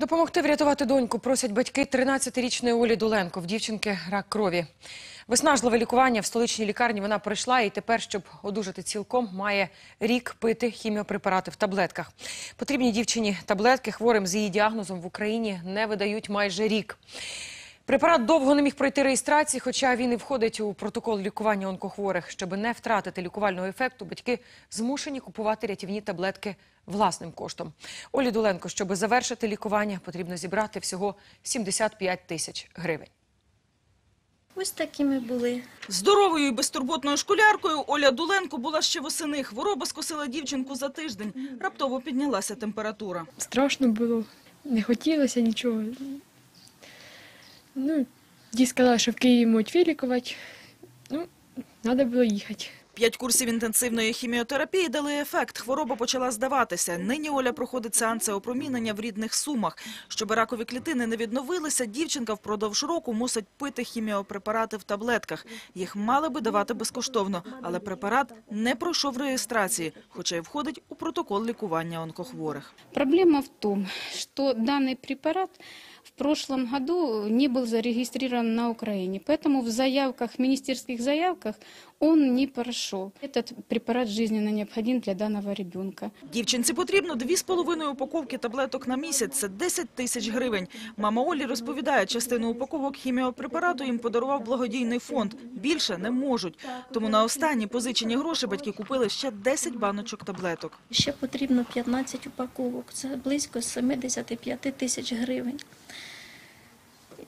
Допомогти врятувати доньку просять батьки 13-річної Олі Доленко. В дівчинки рак крові. Виснажливе лікування в столичній лікарні вона пройшла і тепер, щоб одужати цілком, має рік пити хіміопрепарати в таблетках. Потрібні дівчині таблетки хворим з її діагнозом в Україні не видають майже рік. Препарат довго не міг пройти реєстрації, хоча він і входить у протокол лікування онкохворих. Щоб не втратити лікувального ефекту, батьки змушені купувати рятівні таблетки власним коштом. Олі Доленко, щоб завершити лікування, потрібно зібрати всього 75 тисяч гривень. Ось такими були. Здоровою і безтурботною школяркою Оля Дуленко була ще восени. Хвороба скосила дівчинку за тиждень. Раптово піднялася температура. Страшно було, не хотілося нічого. Ну, ді сказали, що в Києві можуть вилікувати. Ну, треба було їхати. П'ять курсів інтенсивної хіміотерапії дали ефект. Хвороба почала здаватися. Нині Оля проходить сеанси опромінення в рідних сумах. Щоб ракові клітини не відновилися, дівчинка впродовж року мусить пити хіміопрепарати в таблетках. Їх мали би давати безкоштовно, але препарат не пройшов реєстрації, хоча й входить у протокол лікування онкохворих. Проблема в том, что данный препарат прошлом году не был зарегистрирован на Украине, поэтому в заявках, в министерских заявках он не прошел. Этот препарат жизненно необходим для данного ребенка. Дівчинці потрібно дві з половиною упаковки таблеток на місяць. Це 10 тисяч гривень. Мама Олі розповідає, частину упаковок хіміопрепарату їм подарував благодійний фонд. Більше не можуть. Тому на останні позичені гроші батьки купили ще 10 баночок таблеток. Ще потрібно 15 упаковок. Це близько 75 тисяч гривень.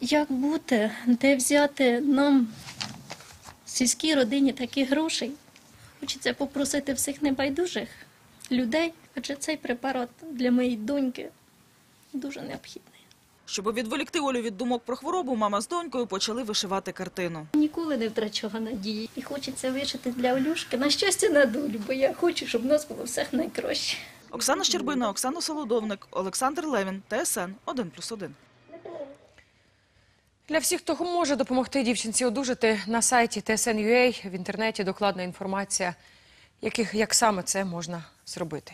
Як бути, де взяти нам сільській родині таких грошей? Хочеться попросити всіх небайдужих людей, адже цей препарат для моєї доньки дуже необхідний. Щоб відволікти Олю від думок про хворобу, мама з донькою почали вишивати картину. Ніколи не втрачала надії. І хочеться вишити для Олюшки на щастя на долю, бо я хочу, щоб в нас було все найкраще. Оксана Щербина, Оксана Солодовник, Олександр Левін, ТСН 1+,1. Для всіх, хто може допомогти дівчинці одужати, на сайті TSN.ua в інтернеті докладна інформація, яких, як саме це можна зробити.